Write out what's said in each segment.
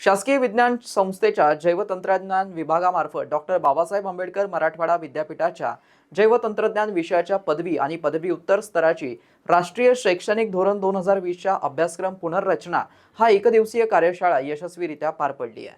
शासकीय विज्ञान संस्थेच्या जैवतंत्रज्ञान विभागामार्फत डॉक्टर बाबासाहेब आंबेडकर मराठवाडा विद्यापीठाच्या जैवतंत्रज्ञान विषयाच्या पदवी आणि पदवी उत्तर स्तराची राष्ट्रीय शैक्षणिक धोरण दोन हजार वीसच्या अभ्यासक्रम पुनर्रचना हा एकदिवसीय कार्यशाळा यशस्वीरित्या पार पडली आहे.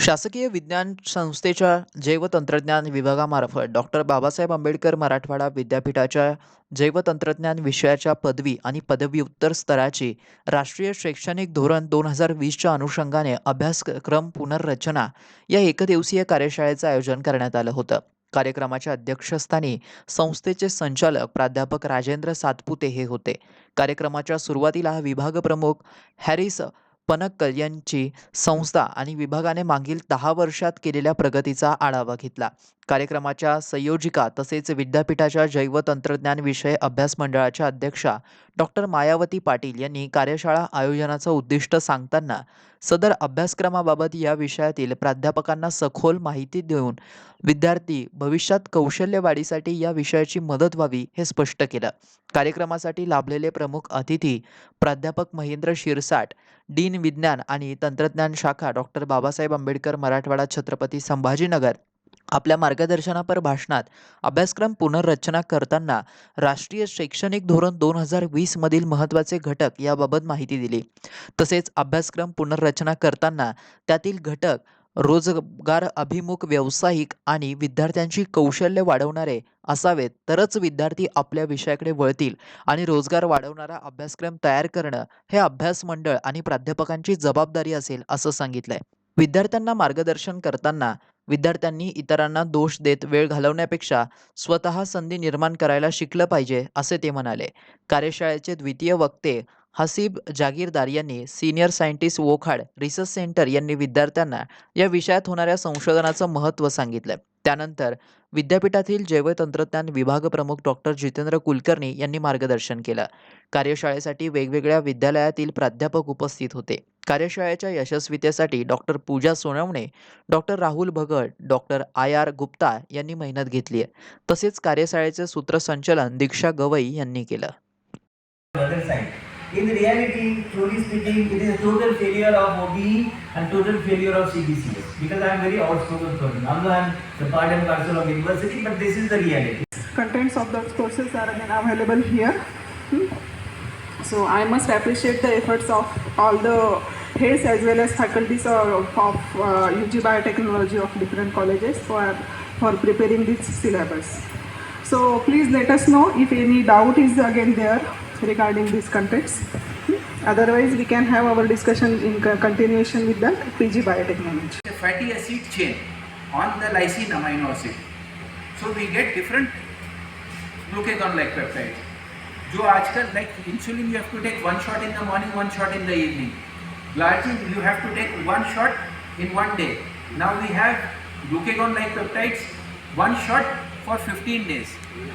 शासकीय विज्ञान संस्थेच्या जैवतंत्रज्ञान विभागामार्फत डॉक्टर बाबासाहेब आंबेडकर मराठवाडा विद्यापीठाच्या जैवतंत्रज्ञान विषयाच्या पदवी आणि पदव्युत्तर स्तराची राष्ट्रीय शैक्षणिक धोरण दोन हजार वीसच्या अनुषंगाने अभ्यासक्रम पुनर्रचना या एकदिवसीय कार्यशाळेचं आयोजन करण्यात आलं होतं. कार्यक्रमाच्या अध्यक्षस्थानी संस्थेचे संचालक प्राध्यापक राजेंद्र सातपुते हे होते. कार्यक्रमाच्या सुरुवातीला विभाग प्रमुख हॅरिस पनक्कल यांची संस्था आणि विभागाने मागील दहा वर्षात केलेल्या प्रगतीचा आढावा घेतला. कार्यक्रमाच्या संयोजिका तसेच विद्यापीठाच्या जैवतंत्रज्ञान विषय अभ्यास मंडळाच्या अध्यक्षा डॉक्टर मायावती पाटील यांनी कार्यशाळा आयोजनाचं उद्दिष्ट सांगताना सदर अभ्यासक्रमाबाबत या विषयातील प्राध्यापकांना सखोल माहिती देऊन विद्यार्थी भविष्यात कौशल्य वाढीसाठी या विषयाची मदत व्हावी हे स्पष्ट केलं. कार्यक्रमासाठी लाभलेले प्रमुख अतिथी प्राध्यापक महेंद्र शिरसाट डीन विज्ञान आणि तंत्रज्ञान शाखा डॉक्टर बाबासाहेब आंबेडकर मराठवाडा छत्रपती संभाजीनगर आपल्या मार्गदर्शनापर भाषणात अभ्यासक्रम पुनर्रचना करताना राष्ट्रीय शैक्षणिक धोरण दोन हजार वीसमधील महत्त्वाचे घटक याबाबत माहिती दिली. तसेच अभ्यासक्रम पुनर्रचना करताना त्यातील घटक रोजगार अभिमुख व्यावसायिक आणि विद्यार्थ्यांची कौशल्य वाढवणारे असावेत तरच विद्यार्थी आपल्या विषयाकडे वळतील आणि रोजगार वाढवणारा अभ्यासक्रम तयार करणं हे अभ्यास मंडळ आणि प्राध्यापकांची जबाबदारी असेल असं सांगितलंय. विद्यार्थ्यांना मार्गदर्शन करताना विद्यार्थ्यांनी इतरांना दोष देत वेळ घालवण्यापेक्षा स्वतः संधी निर्माण करायला शिकलं पाहिजे असे ते म्हणाले. कार्यशाळेचे द्वितीय वक्ते हसीब जागीरदार यांनी senior scientist Wockhardt research centre यांनी विद्यार्थ्यांना या विषयात होणाऱ्या संशोधनाचं महत्त्व सांगितलं. त्यानंतर विद्यापीठातील जैवतंत्रज्ञान विभाग प्रमुख डॉक्टर जितेंद्र कुलकर्णी यांनी मार्गदर्शन केलं. कार्यशाळेसाठी वेगवेगळ्या विद्यालयातील प्राध्यापक उपस्थित होते. कार्यशाळेच्या यशस्वीतेसाठी doctor Pooja Sonawane doctor Rahul Bhagat doctor I R Gupta यांनी मेहनत घेतली आहे. तसेच कार्यशाळेचे सूत्रसंचलन दीक्षा गवई यांनी केलं. In reality, truly speaking, it is a total failure of OBE and total failure of CBCS because I am very outspoken person. Although I am the part and parcel of university, but this is the reality. contents of those courses are again available here. Hmm. So I must appreciate the efforts of all the heads as well as faculties of, of uh, UG Biotechnology of different colleges for, for preparing this syllabus. So please let us know if any doubt is again there regarding these contents. Hmm. Otherwise, we can have our discussion in co- continuation with the PG Biotechnology. a fatty acid chain on the lysine amino acid. So we get different glucagon like peptides. जो आजकल like insulin you have to take one shot in the morning, one shot in the evening. Glargine you have to take one shot in one day. Now we have glucagon like peptides, one shot for 15 days.